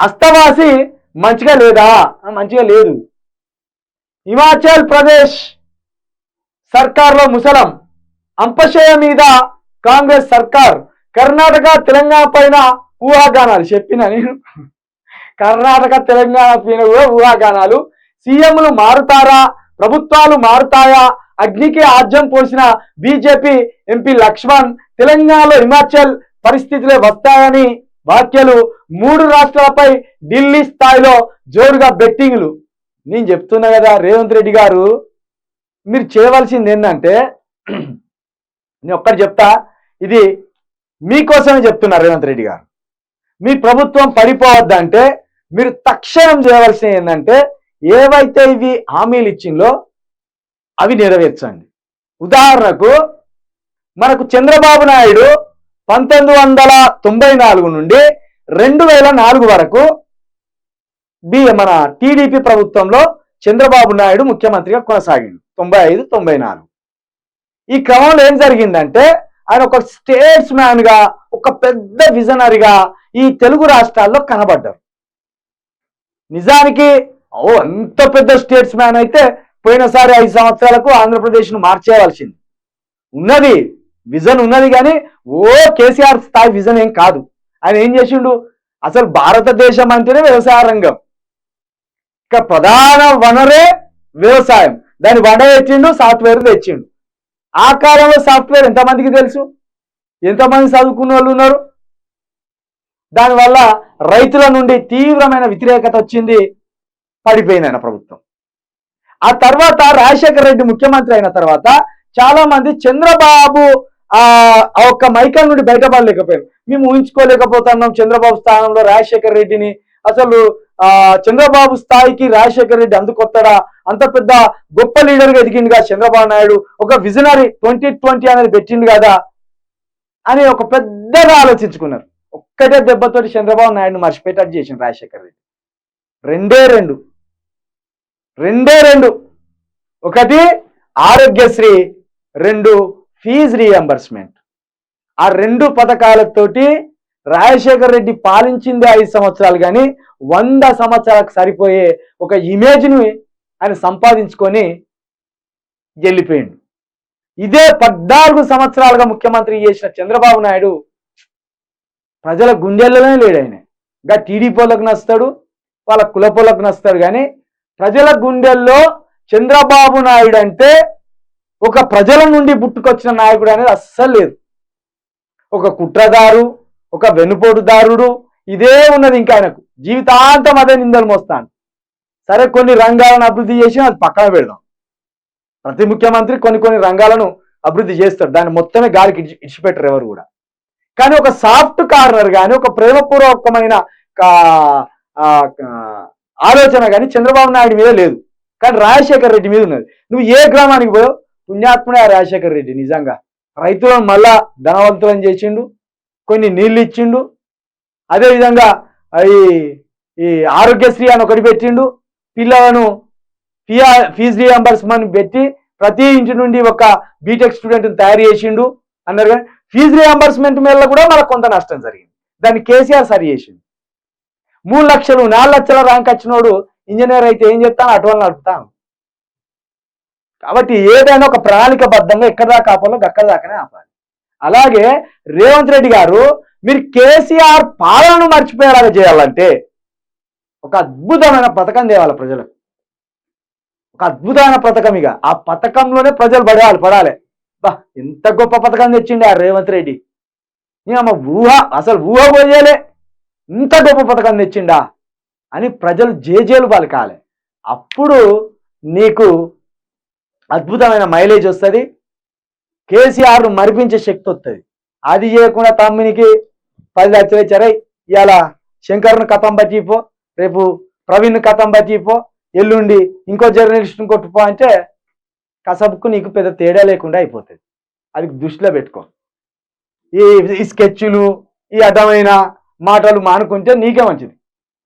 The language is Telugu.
అస్తవాసి మంచిగా లేదా? మంచిగా లేదు. హిమాచల్ ప్రదేశ్ సర్కార్లో ముసలం. అంపశయ మీద కాంగ్రెస్ సర్కార్. కర్ణాటక తెలంగాణ పైన ఊహాగానాలు. చెప్పిన నేను? కర్ణాటక తెలంగాణ పైన కూడా ఊహాగానాలు. సీఎంలు మారుతారా? ప్రభుత్వాలు మారుతాయా? అగ్నికి ఆజ్యం పోసిన బీజేపీ ఎంపీ లక్ష్మణ్ తెలంగాణలో హిమాచల్ పరిస్థితులే వస్తాయని వ్యాఖ్యలు మూడు రాష్ట్రాలపై ఢిల్లీ స్థాయిలో జోరుగా బెట్టింగ్లు. నేను చెప్తున్నా కదా రేవంత్ రెడ్డి గారు మీరు చేయవలసింది ఏంటంటే నేను ఒక్కటి చెప్తా ఇది మీకోసమే చెప్తున్నారు రేవంత్ రెడ్డి గారు. మీ ప్రభుత్వం పడిపోవద్దంటే మీరు తక్షణం చేయవలసింది ఏంటంటే ఏవైతే ఇవి హామీలు ఇచ్చిందో అవి నెరవేర్చండి. ఉదాహరణకు మనకు చంద్రబాబు నాయుడు పంతొమ్మిది వందల తొంభై నాలుగు నుండి రెండు వేల నాలుగు వరకు బి మన టీడీపీ ప్రభుత్వంలో చంద్రబాబు నాయుడు ముఖ్యమంత్రిగా కొనసాగిండు. తొంభై ఐదు తొంభై నాలుగు. ఈ క్రమంలో ఏం జరిగిందంటే ఆయన ఒక స్టేట్స్ మ్యాన్గా ఒక పెద్ద విజనరీగా ఈ తెలుగు రాష్ట్రాల్లో కనబడ్డారు. నిజానికి ఓ అంత పెద్ద స్టేట్స్ మ్యాన్ అయితే పోయినసారి ఐదు సంవత్సరాలకు ఆంధ్రప్రదేశ్ను మార్చేయవలసింది. ఉన్నది విజన్ ఉన్నది కానీ ఓ కేసీఆర్ స్థాయి విజన్ ఏం కాదు. ఆయన ఏం చేసిండు? అసలు భారతదేశం అంటేనే వ్యవసాయ రంగం. ఇక ప్రధాన వనరే వ్యవసాయం. దాన్ని వడ తెచ్చిండు సాఫ్ట్వేర్ తెచ్చిండు. ఆ కాలంలో సాఫ్ట్వేర్ ఎంతమందికి తెలుసు? ఎంతమంది చదువుకున్న వాళ్ళు ఉన్నారు? దానివల్ల రైతుల నుండి తీవ్రమైన వ్యతిరేకత వచ్చింది. పడిపోయింది ఆయన ప్రభుత్వం. ఆ తర్వాత రాజశేఖర రెడ్డి ముఖ్యమంత్రి అయిన తర్వాత చాలా మంది చంద్రబాబు ఆ ఒక్క మైకల్ నుండి బయటపడలేకపోయాను మేము ఊహించుకోలేకపోతున్నాం చంద్రబాబు స్థానంలో రాజశేఖర్ రెడ్డిని. అసలు ఆ చంద్రబాబు స్థాయికి రాజశేఖర్ రెడ్డి అందుకొత్తడా? అంత పెద్ద గొప్ప లీడర్గా ఎదిగింది కదా చంద్రబాబు నాయుడు. ఒక విజనరీ ట్వంటీ ట్వంటీ అనేది పెట్టింది కదా? అని ఒక పెద్దగా ఆలోచించుకున్నారు. ఒక్కటే దెబ్బతోటి చంద్రబాబు నాయుడు మర్చిపోయేటట్టు చేసింది రాజశేఖర్ రెడ్డి. రెండే రెండు. రెండే రెండు. ఒకటి ఆరోగ్యశ్రీ. రెండు ఫీజ్ రీఎంబర్స్మెంట్ ఆ రెండు పథకాలతోటి రాజశేఖర్ రెడ్డి పాలించింది ఐదు సంవత్సరాలు కానీ వంద సంవత్సరాలకు సరిపోయే ఒక ఇమేజ్ని ఆయన సంపాదించుకొని వెళ్ళిపోయిండు. ఇదే పద్నాలుగు సంవత్సరాలుగా ముఖ్యమంత్రి చేసిన చంద్రబాబు నాయుడు ప్రజల గుండెల్లోనే లేడు ఆయన. ఇంకా టీడీపీలకు నస్తాడు వాళ్ళ కులపోలకు నస్తాడు కానీ ప్రజల గుండెల్లో చంద్రబాబు నాయుడు అంటే ఒక ప్రజల నుండి పుట్టుకొచ్చిన నాయకుడు అనేది అస్సలు లేదు. ఒక కుట్రదారు ఒక వెనుపోటుదారుడు ఇదే ఉన్నది ఇంకా ఆయనకు. జీవితాంతం అదే నిందలు మోస్తాను సరే కొన్ని రంగాలను అభివృద్ధి చేసి అది పక్కన పెడదాం. ప్రతి ముఖ్యమంత్రి కొన్ని కొన్ని రంగాలను అభివృద్ధి చేస్తాడు. దాన్ని మొత్తమే గాలికి ఇడిచి ఇడిచిపెట్టరు ఎవరు కూడా. కానీ ఒక సాఫ్ట్ కార్నర్ కానీ ఒక ప్రేమపూర్వకమైన ఆలోచన కానీ చంద్రబాబు నాయుడు మీద లేదు. కానీ రాజశేఖర్ రెడ్డి మీద ఉన్నది. నువ్వు ఏ గ్రామానికి పోయావు? పుణ్యాత్ముడే ఆ రాజశేఖర్ రెడ్డి నిజంగా. రైతులను మళ్ళా ధనవంతులను చేసిండు కొన్ని నీళ్ళు ఇచ్చిండు అదేవిధంగా ఈ ఈ ఆరోగ్యశ్రీ అని ఒకటి పెట్టిండు పిల్లలను ఫియా ఫీజు రియంబర్స్మెంట్ పెట్టి ప్రతి ఇంటి నుండి ఒక బీటెక్ స్టూడెంట్ని తయారు చేసిండు. అన్నారు కానీ ఫీజు రియంబర్స్మెంట్ మీద కూడా మనకు కొంత నష్టం జరిగింది. దాన్ని కేసీఆర్ సరి చేసిండు. మూడు లక్షలు నాలుగు లక్షల ర్యాంక్ వచ్చినోడు ఇంజనీర్ అయితే ఏం చెప్తాను అటువంటి నడుపుతాను కాబట్టి ఏదైనా ఒక ప్రణాళికబద్ధంగా ఎక్కడ దాకా ఆపాలో అక్కడ దాకానే ఆపాలి. అలాగే రేవంత్ రెడ్డి గారు మీరు కేసీఆర్ పాలనను మర్చిపోయేలాగా చేయాలంటే ఒక అద్భుతమైన పథకం తేవాలి ప్రజలకు. ఒక అద్భుతమైన పథకం ఇక. ఆ పథకంలోనే ప్రజలు పడాలి పడాలి. బా ఎంత గొప్ప పథకం తెచ్చిండి ఆ రేవంత్ రెడ్డి. అమ్మ ఊహ అసలు ఊహ పోయేలే ఇంత గొప్ప పథకం తెచ్చిండా అని ప్రజలు జేజేలు పలకాలి. అప్పుడు నీకు అద్భుతమైన మైలేజ్ వస్తుంది. కేసీఆర్ను మరిపించే శక్తి వస్తుంది. అది చేయకుండా తమ్మినికి పది లక్షలు ఇచ్చారై ఇవాళ శంకర్ను కథం పట్టిపో రేపు ప్రవీణ్ కథం పట్టిపో ఎల్లుండి ఇంకో జర్నలిస్ట్ని కొట్టుపో అంటే కసబుకు నీకు పెద్ద తేడా లేకుండా అయిపోతుంది. అది దృష్టిలో పెట్టుకో. ఈ ఈ స్కెచ్లు ఈ అడ్డమైన మాటలు మానుకుంటే నీకే మంచిది.